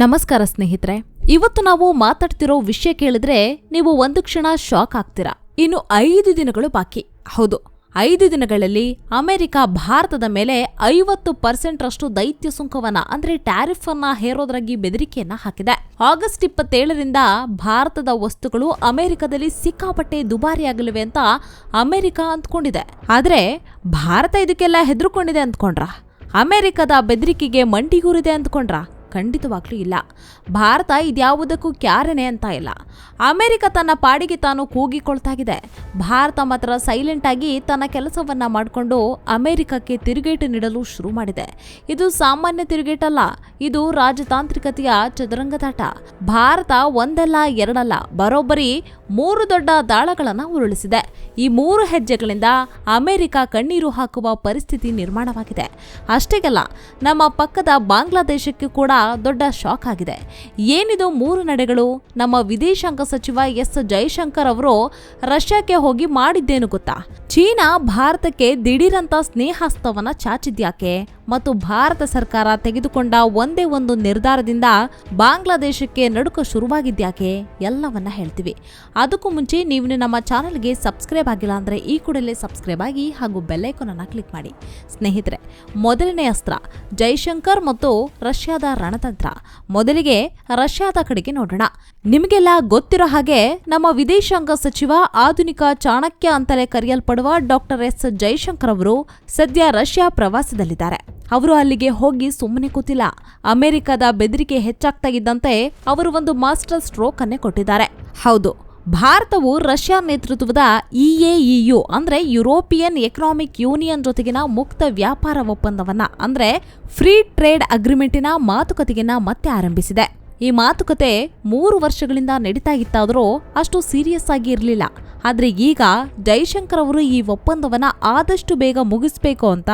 ನಮಸ್ಕಾರ ಸ್ನೇಹಿತರೆ, ಇವತ್ತು ನಾವು ಮಾತಾಡ್ತಿರೋ ವಿಷಯ ಕೇಳಿದ್ರೆ ನೀವು ಒಂದು ಕ್ಷಣ ಶಾಕ್ ಆಗ್ತೀರಾ. ಇನ್ನು ಐದು ದಿನಗಳು ಬಾಕಿ. ಹೌದು, ಐದು ದಿನಗಳಲ್ಲಿ ಅಮೆರಿಕ ಭಾರತದ ಮೇಲೆ ಐವತ್ತು ಪರ್ಸೆಂಟ್ ರಷ್ಟು ದೈತ್ಯ ಸುಂಕವನ್ನ, ಅಂದ್ರೆ ಟ್ಯಾರಿಫ್ ಅನ್ನ ಹೇರೋದ್ರಾಗಿ ಬೆದರಿಕೆಯನ್ನ ಹಾಕಿದೆ. ಆಗಸ್ಟ್ ಇಪ್ಪತ್ತೇಳರಿಂದ ಭಾರತದ ವಸ್ತುಗಳು ಅಮೆರಿಕದಲ್ಲಿ ಸಿಕ್ಕಾಪಟ್ಟೆ ದುಬಾರಿಯಾಗಲಿವೆ ಅಂತ ಅಮೆರಿಕ ಅಂದ್ಕೊಂಡಿದೆ. ಆದ್ರೆ ಭಾರತ ಇದಕ್ಕೆಲ್ಲ ಹೆದರ್ಕೊಂಡಿದೆ ಅಂದ್ಕೊಂಡ್ರ? ಅಮೆರಿಕದ ಬೆದರಿಕೆಗೆ ಮಂಡಿಗೂರಿದೆ ಅಂದ್ಕೊಂಡ್ರ? ಖಂಡಿತವಾಗ್ಲೂ ಇಲ್ಲ. ಭಾರತ ಇದ್ಯಾವುದಕ್ಕೂ ಕ್ಯಾರನೆ ಅಂತ ಇಲ್ಲ. ಅಮೆರಿಕ ತನ್ನ ಪಾಡಿಗೆ ತಾನು ಕೂಗಿಕೊಳ್ತಾಗಿದೆ. ಭಾರತ ಮಾತ್ರ ಸೈಲೆಂಟ್ ಆಗಿ ತನ್ನ ಕೆಲಸವನ್ನ ಮಾಡಿಕೊಂಡು ಅಮೆರಿಕಕ್ಕೆ ತಿರುಗೇಟು ನೀಡಲು ಶುರು ಮಾಡಿದೆ. ಇದು ಸಾಮಾನ್ಯ ತಿರುಗೇಟಲ್ಲ ಇದು ರಾಜತಾಂತ್ರಿಕತೆಯ ಚದುರಂಗದಾಟ. ಭಾರತ ಒಂದಲ್ಲ, ಎರಡಲ್ಲ, ಬರೋಬ್ಬರಿ ಮೂರು ದೊಡ್ಡ ದಾಳಗಳನ್ನು ಉರುಳಿಸಿದೆ. ಈ ಮೂರು ಹೆಜ್ಜೆಗಳಿಂದ ಅಮೆರಿಕ ಕಣ್ಣೀರು ಹಾಕುವ ಪರಿಸ್ಥಿತಿ ನಿರ್ಮಾಣವಾಗಿದೆ. ಅಷ್ಟೇಗಲ್ಲ ನಮ್ಮ ಪಕ್ಕದ ಬಾಂಗ್ಲಾದೇಶಕ್ಕೆ ಕೂಡ ದೊಡ್ಡ ಶಾಕ್ ಆಗಿದೆ. ಏನಿದು ಮೂರು ನಡೆಗಳು? ನಮ್ಮ ವಿದೇಶಾಂಗ ಸಚಿವ ಎಸ್. ಜೈಶಂಕರ್ ಅವರು ರಷ್ಯಾಕ್ಕೆ ಹೋಗಿ ಮಾಡಿದ್ದೇನು ಗೊತ್ತಾ? ಚೀನಾ ಭಾರತಕ್ಕೆ ದಿಢೀರಂತ ಸ್ನೇಹಾಸ್ತವನ್ನ ಚಾಚಿದ್ಯಾಕೆ ಮತ್ತು ಭಾರತ ಸರ್ಕಾರ ತೆಗೆದುಕೊಂಡ ಒಂದೇ ಒಂದು ನಿರ್ಧಾರದಿಂದ ಬಾಂಗ್ಲಾದೇಶಕ್ಕೆ ನಡುಕ ಶುರುವಾಗಿದ್ಯಾಕೆ ಎಲ್ಲವನ್ನ ಹೇಳ್ತೀವಿ. ಅದಕ್ಕೂ ಮುಂಚೆ ನೀವು ನಮ್ಮ ಚಾನಲ್ಗೆ ಸಬ್ಸ್ಕ್ರೈಬ್ ಆಗಿಲ್ಲ ಅಂದರೆ ಈ ಕೂಡಲೇ ಸಬ್ಸ್ಕ್ರೈಬ್ ಆಗಿ ಹಾಗೂ ಬೆಲ್ಲೈಕನನ್ನು ಕ್ಲಿಕ್ ಮಾಡಿ. ಸ್ನೇಹಿತರೆ, ಮೊದಲನೇ ಅಸ್ತ್ರ ಜೈಶಂಕರ್ ಮತ್ತು ರಷ್ಯಾದ ರಣತಂತ್ರ. ಮೊದಲಿಗೆ ರಷ್ಯಾದ ಕಡೆಗೆ ನೋಡೋಣ. ನಿಮಗೆಲ್ಲ ಗೊತ್ತಿರೋ ಹಾಗೆ ನಮ್ಮ ವಿದೇಶಾಂಗ ಸಚಿವ, ಆಧುನಿಕ ಚಾಣಕ್ಯ ಅಂತಲೇ ಕರೆಯಲ್ಪಡುವ ಡಾಕ್ಟರ್ ಎಸ್. ಜೈಶಂಕರ್ ಅವರು ಸದ್ಯ ರಷ್ಯಾ ಪ್ರವಾಸದಲ್ಲಿದ್ದಾರೆ. ಅವರು ಅಲ್ಲಿಗೆ ಹೋಗಿ ಸುಮ್ಮನೆ ಕೂತಿಲ್ಲ. ಅಮೆರಿಕದ ಬೆದರಿಕೆ ಹೆಚ್ಚಾಗ್ತಾ ಇದ್ದಂತೆ ಅವರು ಒಂದು ಮಾಸ್ಟರ್ ಸ್ಟ್ರೋಕ್ ಅನ್ನೇ ಕೊಟ್ಟಿದ್ದಾರೆ. ಹೌದು ಭಾರತವು ರಷ್ಯಾ ನೇತೃತ್ವದ ಇಎಇಯು, ಅಂದರೆ ಯುರೋಪಿಯನ್ ಎಕನಾಮಿಕ್ ಯೂನಿಯನ್ ಜೊತೆಗಿನ ಮುಕ್ತ ವ್ಯಾಪಾರ ಒಪ್ಪಂದವನ್ನು, ಅಂದರೆ ಫ್ರೀ ಟ್ರೇಡ್ ಅಗ್ರಿಮೆಂಟಿನ ಮಾತುಕತೆಯನ್ನ ಮತ್ತೆ ಆರಂಭಿಸಿದೆ. ಈ ಮಾತುಕತೆ ಮೂರು ವರ್ಷಗಳಿಂದ ನಡೀತಾ ಇತ್ತಾದರೂ ಅಷ್ಟು ಸೀರಿಯಸ್ ಆಗಿ ಇರಲಿಲ್ಲ. ಆದರೆ ಈಗ ಜೈಶಂಕರ್ ಅವರು ಈ ಒಪ್ಪಂದವನ್ನ ಆದಷ್ಟು ಬೇಗ ಮುಗಿಸ್ಬೇಕು ಅಂತ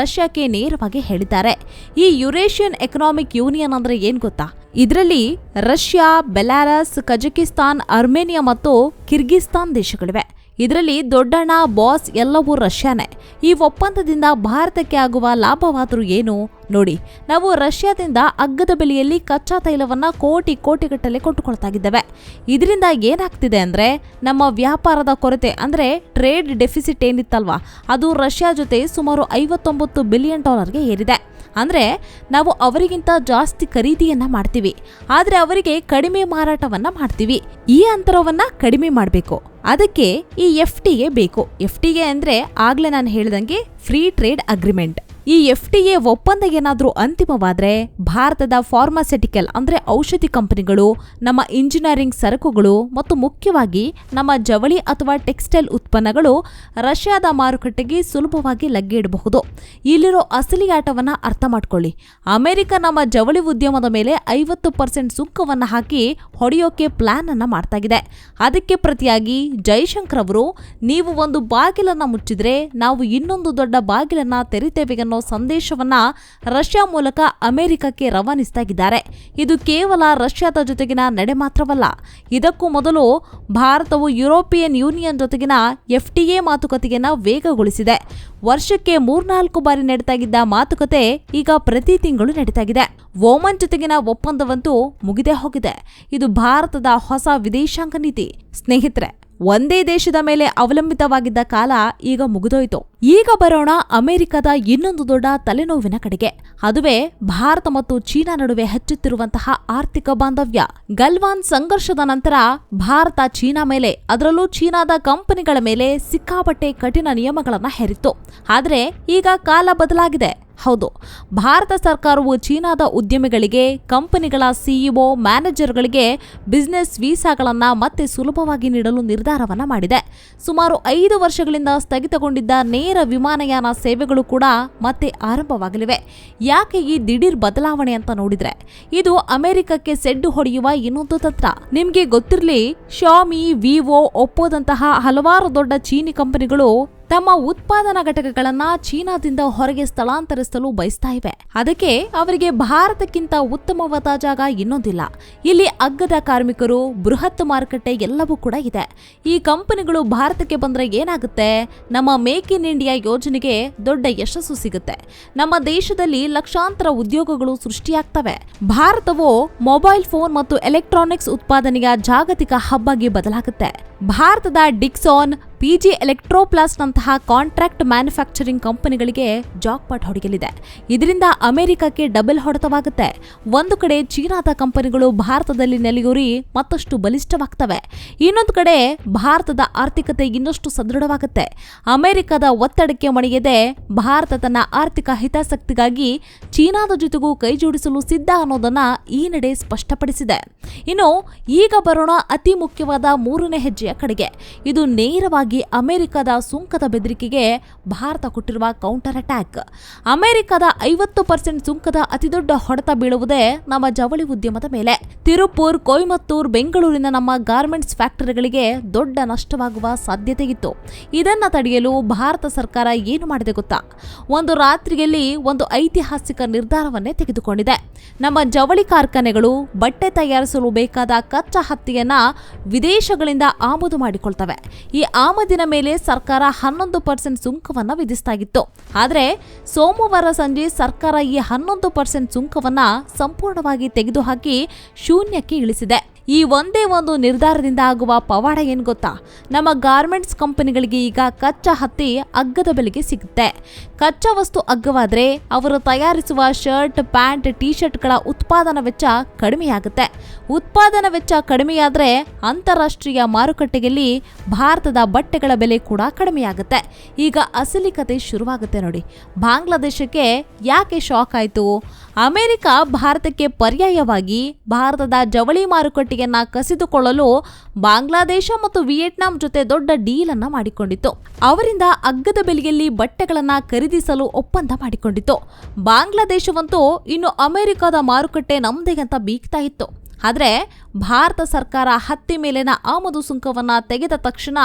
ರಷ್ಯಾಕ್ಕೆ ನೇರವಾಗಿ ಹೇಳಿದ್ದಾರೆ. ಈ ಯುರೇಷಿಯನ್ ಎಕನಾಮಿಕ್ ಯೂನಿಯನ್ ಅಂದರೆ ಏನು ಗೊತ್ತಾ? ಇದರಲ್ಲಿ ರಷ್ಯಾ, ಬೆಲಾರಸ್, ಕಜಕಿಸ್ತಾನ್, ಅರ್ಮೇನಿಯಾ ಮತ್ತು ಕಿರ್ಗಿಸ್ತಾನ್ ದೇಶಗಳಿವೆ. ಇದರಲ್ಲಿ ದೊಡ್ಡಣ್ಣ, ಬಾಸ್ ಎಲ್ಲವೂ ರಷ್ಯಾನೇ. ಈ ಒಪ್ಪಂದದಿಂದ ಭಾರತಕ್ಕೆ ಆಗುವ ಲಾಭವಾದರೂ ಏನು? ನೋಡಿ, ನಾವು ರಷ್ಯಾದಿಂದ ಅಗ್ಗದ ಬೆಲೆಯಲ್ಲಿ ಕಚ್ಚಾ ತೈಲವನ್ನು ಕೋಟಿ ಕೋಟಿಗಟ್ಟಲೆ ಕೊಂಡುಕೊಳ್ತಾಗಿದ್ದೇವೆ. ಇದರಿಂದ ಏನಾಗ್ತಿದೆ ಅಂದರೆ, ನಮ್ಮ ವ್ಯಾಪಾರದ ಕೊರತೆ ಅಂದರೆ ಟ್ರೇಡ್ ಡೆಫಿಸಿಟ್ ಏನಿತ್ತಲ್ವಾ? ಅದು ರಷ್ಯಾ ಜೊತೆ ಸುಮಾರು ಐವತ್ತೊಂಬತ್ತು ಬಿಲಿಯನ್ ಡಾಲರ್ಗೆ ಏರಿದೆ. ಅಂದರೆ, ನಾವು ಅವರಿಗಿಂತ ಜಾಸ್ತಿ ಖರೀದಿಯನ್ನು ಮಾಡ್ತೀವಿ. ಆದರೆ ಅವರಿಗೆ ಕಡಿಮೆ ಮಾರಾಟವನ್ನು ಮಾಡ್ತೀವಿ. ಈ ಅಂತರವನ್ನು ಕಡಿಮೆ ಮಾಡಬೇಕು. ಅದಕ್ಕೆ ಈ ಎಫ್ ಟಿಗೆ ಬೇಕು. ಎಫ್ ಟಿಗೆ ಅಂದರೆ ಆಗ್ಲೇ ನಾನು ಹೇಳ್ದಂಗೆ ಫ್ರೀ ಟ್ರೇಡ್ ಅಗ್ರಿಮೆಂಟ್ ಈ ಎಫ್ ಟಿ ಎ ಒಪ್ಪಂದ ಏನಾದರೂ ಅಂತಿಮವಾದರೆ ಭಾರತದ ಫಾರ್ಮಾಸ್ಯುಟಿಕಲ್ ಅಂದರೆ ಔಷಧಿ ಕಂಪನಿಗಳು, ನಮ್ಮ ಇಂಜಿನಿಯರಿಂಗ್ ಸರಕುಗಳು ಮತ್ತು ಮುಖ್ಯವಾಗಿ ನಮ್ಮ ಜವಳಿ ಅಥವಾ ಟೆಕ್ಸ್ಟೈಲ್ ಉತ್ಪನ್ನಗಳು ರಷ್ಯಾದ ಮಾರುಕಟ್ಟೆಗೆ ಸುಲಭವಾಗಿ ಲಗ್ಗೆ ಇಡಬಹುದು. ಇಲ್ಲಿರೋ ಅಸಲಿ ಆಟವನ್ನು ಅರ್ಥ ಮಾಡ್ಕೊಳ್ಳಿ. ಅಮೆರಿಕ ನಮ್ಮ ಜವಳಿ ಉದ್ಯಮದ ಮೇಲೆ ಐವತ್ತು ಪರ್ಸೆಂಟ್ ಸುಂಕವನ್ನು ಹಾಕಿ ಹೊಡೆಯೋಕೆ ಪ್ಲಾನ್ ಮಾಡ್ತಾ ಇದೆ ಅದಕ್ಕೆ ಪ್ರತಿಯಾಗಿ ಜೈಶಂಕರ್ ಅವರು, ನೀವು ಒಂದು ಬಾಗಿಲನ್ನು ಮುಚ್ಚಿದ್ರೆ ನಾವು ಇನ್ನೊಂದು ದೊಡ್ಡ ಬಾಗಿಲನ್ನು ತೆರಿತೇವೆ ಅನ್ನೋ ಸಂದೇಶವನ್ನ ರಷ್ಯಾ ಮೂಲಕ ಅಮೆರಿಕಕ್ಕೆ ರವಾನಿಸ್ತಾಗಿದ್ದಾರೆ ಇದು ಕೇವಲ ರಷ್ಯಾದ ಜೊತೆಗಿನ ನಡೆ ಮಾತ್ರವಲ್ಲ, ಇದಕ್ಕೂ ಮೊದಲು ಭಾರತವು ಯುರೋಪಿಯನ್ ಯೂನಿಯನ್ ಜೊತೆಗಿನ ಎಫ್ಟಿಎ ಮಾತುಕತೆಯನ್ನು ವೇಗಗೊಳಿಸಿದೆ. ವರ್ಷಕ್ಕೆ ಮೂರ್ನಾಲ್ಕು ಬಾರಿ ನಡೀತಾಗಿದ್ದ ಮಾತುಕತೆ ಈಗ ಪ್ರತಿ ತಿಂಗಳು ನಡೀತಾಗಿದೆ. ಓಮನ್ ಜೊತೆಗಿನ ಒಪ್ಪಂದವಂತೂ ಮುಗಿದೇ ಹೋಗಿದೆ. ಇದು ಭಾರತದ ಹೊಸ ವಿದೇಶಾಂಗ ನೀತಿ. ಸ್ನೇಹಿತರೆ ಒಂದೇ ದೇಶದ ಮೇಲೆ ಅವಲಂಬಿತವಾಗಿದ್ದ ಕಾಲ ಈಗ ಮುಗಿದೋಯ್ತು. ಈಗ ಬರೋಣ ಅಮೆರಿಕದ ಇನ್ನೊಂದು ದೊಡ್ಡ ತಲೆನೋವಿನ ಕಡೆಗೆ. ಅದುವೇ ಭಾರತ ಮತ್ತು ಚೀನಾ ನಡುವೆ ಹೆಚ್ಚುತ್ತಿರುವಂತಹ ಆರ್ಥಿಕ ಬಾಂಧವ್ಯ. ಗಲ್ವಾನ್ ಸಂಘರ್ಷದ ನಂತರ ಭಾರತ ಚೀನಾ ಮೇಲೆ, ಅದರಲ್ಲೂ ಚೀನಾದ ಕಂಪನಿಗಳ ಮೇಲೆ ಸಿಕ್ಕಾಪಟ್ಟೆ ಕಠಿಣ ನಿಯಮಗಳನ್ನ ಹೇರಿತ್ತು. ಆದರೆ ಈಗ ಕಾಲ ಬದಲಾಗಿದೆ. ಹೌದು. ಭಾರತ ಸರ್ಕಾರವು ಚೀನಾದ ಉದ್ಯಮಿಗಳಿಗೆ, ಕಂಪನಿಗಳ ಸಿಇಒ, ಮ್ಯಾನೇಜರ್ಗಳಿಗೆ ಬಿಸ್ನೆಸ್ ವೀಸಾಗಳನ್ನು ಮತ್ತೆ ಸುಲಭವಾಗಿ ನೀಡಲು ನಿರ್ಧಾರವನ್ನು ಮಾಡಿದೆ. ಸುಮಾರು ಐದು ವರ್ಷಗಳಿಂದ ಸ್ಥಗಿತಗೊಂಡಿದ್ದ ನೇರ ವಿಮಾನಯಾನ ಸೇವೆಗಳು ಕೂಡ ಮತ್ತೆ ಆರಂಭವಾಗಲಿವೆ. ಯಾಕೆ ಈ ದಿಢೀರ್ ಬದಲಾವಣೆ ಅಂತ ನೋಡಿದ್ರೆ, ಇದು ಅಮೆರಿಕಕ್ಕೆ ಸೆಡ್ಡು ಹೊಡೆಯುವ ಇನ್ನೊಂದು ತಂತ್ರ. ನಿಮಗೆ ಗೊತ್ತಿರಲಿ ಶಾಮಿ ವಿವೋ ಒಪ್ಪೋದಂತಹ ಹಲವಾರು ದೊಡ್ಡ ಚೀನಿ ಕಂಪನಿಗಳು ತಮ್ಮ ಉತ್ಪಾದನಾ ಘಟಕಗಳನ್ನ ಚೀನಾದಿಂದ ಹೊರಗೆ ಸ್ಥಳಾಂತರಿಸಲು ಬಯಸ್ತಾ ಇವೆ. ಅದಕ್ಕೆ ಅವರಿಗೆ ಭಾರತಕ್ಕಿಂತ ಉತ್ತಮವಾದ ಜಾಗ ಇನ್ನೊಂದಿಲ್ಲ. ಇಲ್ಲಿ ಅಗ್ಗದ ಕಾರ್ಮಿಕರು, ಬೃಹತ್ ಮಾರುಕಟ್ಟೆ ಎಲ್ಲವೂ ಕೂಡ ಇದೆ. ಈ ಕಂಪನಿಗಳು ಭಾರತಕ್ಕೆ ಬಂದ್ರೆ ಏನಾಗುತ್ತೆ? ನಮ್ಮ ಮೇಕ್ ಇನ್ ಇಂಡಿಯಾ ಯೋಜನೆಗೆ ದೊಡ್ಡ ಯಶಸ್ಸು ಸಿಗುತ್ತೆ. ನಮ್ಮ ದೇಶದಲ್ಲಿ ಲಕ್ಷಾಂತರ ಉದ್ಯೋಗಗಳು ಸೃಷ್ಟಿಯಾಗ್ತವೆ. ಭಾರತವು ಮೊಬೈಲ್ ಫೋನ್ ಮತ್ತು ಎಲೆಕ್ಟ್ರಾನಿಕ್ಸ್ ಉತ್ಪಾದನೆಯ ಜಾಗತಿಕ ಹಬ್ ಆಗಿ ಬದಲಾಗುತ್ತೆ. ಭಾರತದ ಡಿಕ್ಸಾನ್ ಪಿಜಿ ಎಲೆಕ್ಟ್ರೋಪ್ಲಾಸ್ಟ್ನಂತಹ ಕಾಂಟ್ರಾಕ್ಟ್ ಮ್ಯಾನುಫ್ಯಾಕ್ಚರಿಂಗ್ ಕಂಪನಿಗಳಿಗೆ ಜಾಕ್ಪಾಟ್ ಹೊಡೆಯಲಿದೆ. ಇದರಿಂದ ಅಮೆರಿಕಕ್ಕೆ ಡಬಲ್ ಹೊಡೆತವಾಗುತ್ತೆ. ಒಂದು ಕಡೆ ಚೀನಾದ ಕಂಪನಿಗಳು ಭಾರತದಲ್ಲಿ ನೆಲೆಯೂರಿ ಮತ್ತಷ್ಟು ಬಲಿಷ್ಠವಾಗ್ತವೆ. ಇನ್ನೊಂದು ಕಡೆ ಭಾರತದ ಆರ್ಥಿಕತೆ ಇನ್ನಷ್ಟು ಸದೃಢವಾಗುತ್ತೆ. ಅಮೆರಿಕದ ಒತ್ತಡಕ್ಕೆ ಮಣಿಯದೆ ಭಾರತ ತನ್ನ ಆರ್ಥಿಕ ಹಿತಾಸಕ್ತಿಗಾಗಿ ಚೀನಾದ ಜೊತೆಗೂ ಕೈಜೋಡಿಸಲು ಸಿದ್ಧ ಅನ್ನೋದನ್ನ ಈ ನಡೆ ಸ್ಪಷ್ಟಪಡಿಸಿದೆ. ಇನ್ನು ಈಗ ಬರೋಣ ಅತಿ ಮುಖ್ಯವಾದ ಮೂರನೇ ಹೆಜ್ಜೆಯ ಕಡೆಗೆ. ಇದು ನೇರವಾಗಿ ಅಮೆರಿಕದ ಸುಂಕದ ಬೆದರಿಕೆಗೆ ಭಾರತ ಕೊಟ್ಟಿರುವ ಕೌಂಟರ್ ಅಟ್ಯಾಕ್ ಅಮೆರಿಕದ ಐವತ್ತು ಪರ್ಸೆಂಟ್ ಸುಂಕದ ಅತಿದೊಡ್ಡ ಹೊಡೆತ ಬೀಳುವುದೇ ನಮ್ಮ ಜವಳಿ ಉದ್ಯಮದ ಮೇಲೆ. ತಿರುಪುರ್, ಕೊಯಮತ್ತೂರ್, ಬೆಂಗಳೂರಿನ ನಮ್ಮ ಗಾರ್ಮೆಂಟ್ಸ್ ಫ್ಯಾಕ್ಟರಿಗಳಿಗೆ ದೊಡ್ಡ ನಷ್ಟವಾಗುವ ಸಾಧ್ಯತೆ ಇತ್ತು. ಇದನ್ನು ತಡೆಯಲು ಭಾರತ ಸರ್ಕಾರ ಏನು ಮಾಡಿದೆ ಗೊತ್ತಾ? ಒಂದು ರಾತ್ರಿಯಲ್ಲಿ ಒಂದು ಐತಿಹಾಸಿಕ ನಿರ್ಧಾರವನ್ನೇ ತೆಗೆದುಕೊಂಡಿದೆ. ನಮ್ಮ ಜವಳಿ ಕಾರ್ಖಾನೆಗಳು ಬಟ್ಟೆ ತಯಾರಿಸಲು ಬೇಕಾದ ಕಚ್ಚಾ ಹತ್ತಿಯನ್ನ ವಿದೇಶಗಳಿಂದ ಆಮದು ಮಾಡಿಕೊಳ್ತವೆ. ಈ ಆಮದಿನ ಮೇಲೆ ಸರ್ಕಾರ ಹನ್ನೊಂದು ಪರ್ಸೆಂಟ್ ಸುಂಕವನ್ನ ವಿಧಿಸ್ತಾಗಿತ್ತು. ಆದರೆ ಸೋಮವಾರ ಸಂಜೆ ಸರ್ಕಾರ ಈ ಹನ್ನೊಂದು ಪರ್ಸೆಂಟ್ ಸುಂಕವನ್ನ ಸಂಪೂರ್ಣವಾಗಿ ತೆಗೆದುಹಾಕಿ ಶೂನ್ಯಕ್ಕೆ ಇಳಿಸಿದೆ. ಈ ಒಂದೇ ಒಂದು ನಿರ್ಧಾರದಿಂದ ಆಗುವ ಪವಾಡ ಏನು ಗೊತ್ತಾ? ನಮ್ಮ ಗಾರ್ಮೆಂಟ್ಸ್ ಕಂಪನಿಗಳಿಗೆ ಈಗ ಕಚ್ಚಾ ಹತ್ತಿ ಅಗ್ಗದ ಬೆಲೆಗೆ ಸಿಗುತ್ತೆ. ಕಚ್ಚಾ ವಸ್ತು ಅಗ್ಗವಾದರೆ ಅವರು ತಯಾರಿಸುವ ಶರ್ಟ್, ಪ್ಯಾಂಟ್ ಟಿ ಶರ್ಟ್ಗಳ ಉತ್ಪಾದನಾ ವೆಚ್ಚ ಕಡಿಮೆಯಾಗುತ್ತೆ. ಉತ್ಪಾದನಾ ವೆಚ್ಚ ಕಡಿಮೆಯಾದರೆ ಅಂತಾರಾಷ್ಟ್ರೀಯ ಮಾರುಕಟ್ಟೆಯಲ್ಲಿ ಭಾರತದ ಬಟ್ಟೆಗಳ ಬೆಲೆ ಕೂಡ ಕಡಿಮೆಯಾಗುತ್ತೆ. ಈಗ ಅಸಲಿ ಕತೆ ಶುರುವಾಗುತ್ತೆ ನೋಡಿ. ಬಾಂಗ್ಲಾದೇಶಕ್ಕೆ ಯಾಕೆ ಶಾಕ್ ಆಯಿತು? ಅಮೆರಿಕ ಭಾರತಕ್ಕೆ ಪರ್ಯಾಯವಾಗಿ ಭಾರತದ ಜವಳಿ ಮಾರುಕಟ್ಟೆಯನ್ನ ಕಸಿದುಕೊಳ್ಳಲು ಬಾಂಗ್ಲಾದೇಶ ಮತ್ತು ವಿಯೆಟ್ನಾಂ ಜೊತೆ ದೊಡ್ಡ ಡೀಲ್ ಅನ್ನ ಮಾಡಿಕೊಂಡಿತ್ತು. ಅವರಿಂದ ಅಗ್ಗದ ಬೆಲೆಯಲ್ಲಿ ಬಟ್ಟೆಗಳನ್ನ ಖರೀದಿಸಲು ಒಪ್ಪಂದ ಮಾಡಿಕೊಂಡಿತ್ತು. ಬಾಂಗ್ಲಾದೇಶವಂತೂ ಇನ್ನು ಅಮೆರಿಕದ ಮಾರುಕಟ್ಟೆ ನಮ್ದೇ ಅಂತ ಬೀಗ್ತಾ ಇತ್ತು. ಆದರೆ ಭಾರತ ಸರ್ಕಾರ ಹತ್ತಿ ಮೇಲಿನ ಆಮದು ಸುಂಕವನ್ನ ತೆಗೆದ ತಕ್ಷಣ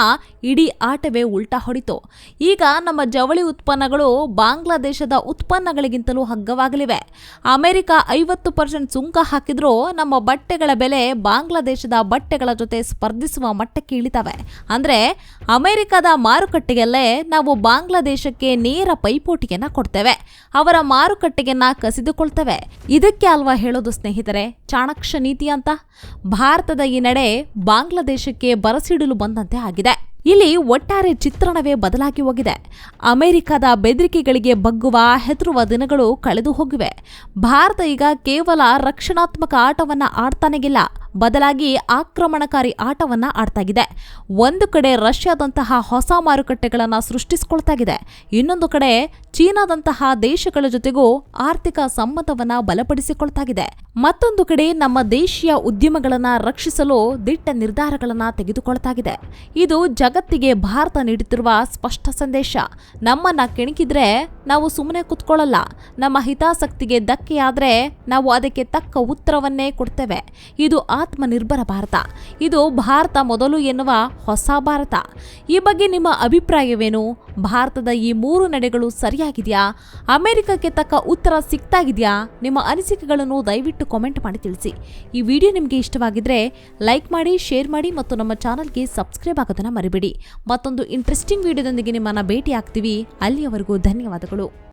ಇಡೀ ಆಟವೇ ಉಲ್ಟಾ ಹೊಡಿತು. ಈಗ ನಮ್ಮ ಜವಳಿ ಉತ್ಪನ್ನಗಳು ಬಾಂಗ್ಲಾದೇಶದ ಉತ್ಪನ್ನಗಳಿಗಿಂತಲೂ ಹಗ್ಗವಾಗಲಿವೆ. ಅಮೆರಿಕ ಐವತ್ತು ಪರ್ಸೆಂಟ್ ಸುಂಕ ಹಾಕಿದ್ರೂ ನಮ್ಮ ಬಟ್ಟೆಗಳ ಬೆಲೆ ಬಾಂಗ್ಲಾದೇಶದ ಬಟ್ಟೆಗಳ ಜೊತೆ ಸ್ಪರ್ಧಿಸುವ ಮಟ್ಟಕ್ಕೆ ಇಳಿತವೆ. ಅಂದ್ರೆ ಅಮೆರಿಕದ ಮಾರುಕಟ್ಟೆಯಲ್ಲೇ ನಾವು ಬಾಂಗ್ಲಾದೇಶಕ್ಕೆ ನೇರ ಪೈಪೋಟಿಯನ್ನು ಕೊಡ್ತೇವೆ. ಅವರ ಮಾರುಕಟ್ಟೆಯನ್ನು ಕಸಿದುಕೊಳ್ತೇವೆ. ಇದಕ್ಕೆ ಅಲ್ವಾ ಹೇಳೋದು ಸ್ನೇಹಿತರೆ? ಚಾಣಕ್ಷ ನೀತಿ ಅಂತ. ಭಾರತದ ಈ ನಡೆ ಬಾಂಗ್ಲಾದೇಶಕ್ಕೆ ಬರಸಿಡಲು ಬಂದಂತೆ ಆಗಿದೆ. ಇಲ್ಲಿ ಒಟ್ಟಾರೆ ಚಿತ್ರಣವೇ ಬದಲಾಗಿ ಹೋಗಿದೆ. ಅಮೆರಿಕದ ಬೆದರಿಕೆಗಳಿಗೆ ಬಗ್ಗುವ ಹೆದರುವ ದಿನಗಳು ಕಳೆದು ಹೋಗಿವೆ. ಭಾರತ ಈಗ ಕೇವಲ ರಕ್ಷಣಾತ್ಮಕ ಆಟವನ್ನ ಆಡ್ತಾನೆಗಿಲ್ಲ. ಬದಲಾಗಿ ಆಕ್ರಮಣಕಾರಿ ಆಟವನ್ನ ಆಡ್ತಾಗಿದೆ. ಒಂದು ಕಡೆ ರಷ್ಯಾದಂತಹ ಹೊಸ ಮಾರುಕಟ್ಟೆಗಳನ್ನು ಸೃಷ್ಟಿಸಿಕೊಳ್ತಾಗಿದೆ. ಇನ್ನೊಂದು ಕಡೆ ಚೀನಾದಂತಹ ದೇಶಗಳ ಜೊತೆಗೂ ಆರ್ಥಿಕ ಸಂಬಂಧವನ್ನ ಬಲಪಡಿಸಿಕೊಳ್ತಾಗಿದೆ. ಮತ್ತೊಂದು ಕಡೆ ನಮ್ಮ ದೇಶೀಯ ಉದ್ಯಮಗಳನ್ನ ರಕ್ಷಿಸಲು ದಿಟ್ಟ ನಿರ್ಧಾರಗಳನ್ನು ತೆಗೆದುಕೊಳ್ತಾಗಿದೆ. ಇದು ಜಗತ್ತಿಗೆ ಭಾರತ ನೀಡುತ್ತಿರುವ ಸ್ಪಷ್ಟ ಸಂದೇಶ. ನಮ್ಮನ್ನ ಕೆಣಕಿದ್ರೆ ನಾವು ಸುಮ್ಮನೆ ಕುತ್ಕೊಳ್ಳಲ್ಲ. ನಮ್ಮ ಹಿತಾಸಕ್ತಿಗೆ ಧಕ್ಕೆಯಾದ್ರೆ ನಾವು ಅದಕ್ಕೆ ತಕ್ಕ ಉತ್ತರವನ್ನೇ ಕೊಡ್ತೇವೆ. ಇದು ಆತ್ಮನಿರ್ಭರ ಭಾರತ. ಇದು ಭಾರತ ಮೊದಲು ಎನ್ನುವ ಹೊಸ ಭಾರತ. ಈ ಬಗ್ಗೆ ನಿಮ್ಮ ಅಭಿಪ್ರಾಯವೇನು? ಭಾರತದ ಈ ಮೂರು ನಡೆಗಳು ಸರಿಯಾಗಿದೆಯಾ? ಅಮೆರಿಕಕ್ಕೆ ತಕ್ಕ ಉತ್ತರ ಸಿಕ್ತಾಗಿದೆಯಾ ನಿಮ್ಮ ಅನಿಸಿಕೆಗಳನ್ನು ದಯವಿಟ್ಟು ಕಾಮೆಂಟ್ ಮಾಡಿ ತಿಳಿಸಿ. ಈ ವಿಡಿಯೋ ನಿಮಗೆ ಇಷ್ಟವಾಗಿದ್ರೆ ಲೈಕ್ ಮಾಡಿ ಶೇರ್ ಮಾಡಿ ಮತ್ತು ನಮ್ಮ ಚಾನಲ್ಗೆ ಸಬ್ಸ್ಕ್ರೈಬ್ ಆಗೋದನ್ನು ಆಗೋದನ್ನ ಮತ್ತೊಂದು ಇಂಟ್ರೆಸ್ಟಿಂಗ್ ವಿಡಿಯೋದೊಂದಿಗೆ ನಿಮ್ಮನ್ನು ಭೇಟಿ ಆಗ್ತೀವಿ ಅಲ್ಲಿಯವರೆಗೂ ಧನ್ಯವಾದಗಳು.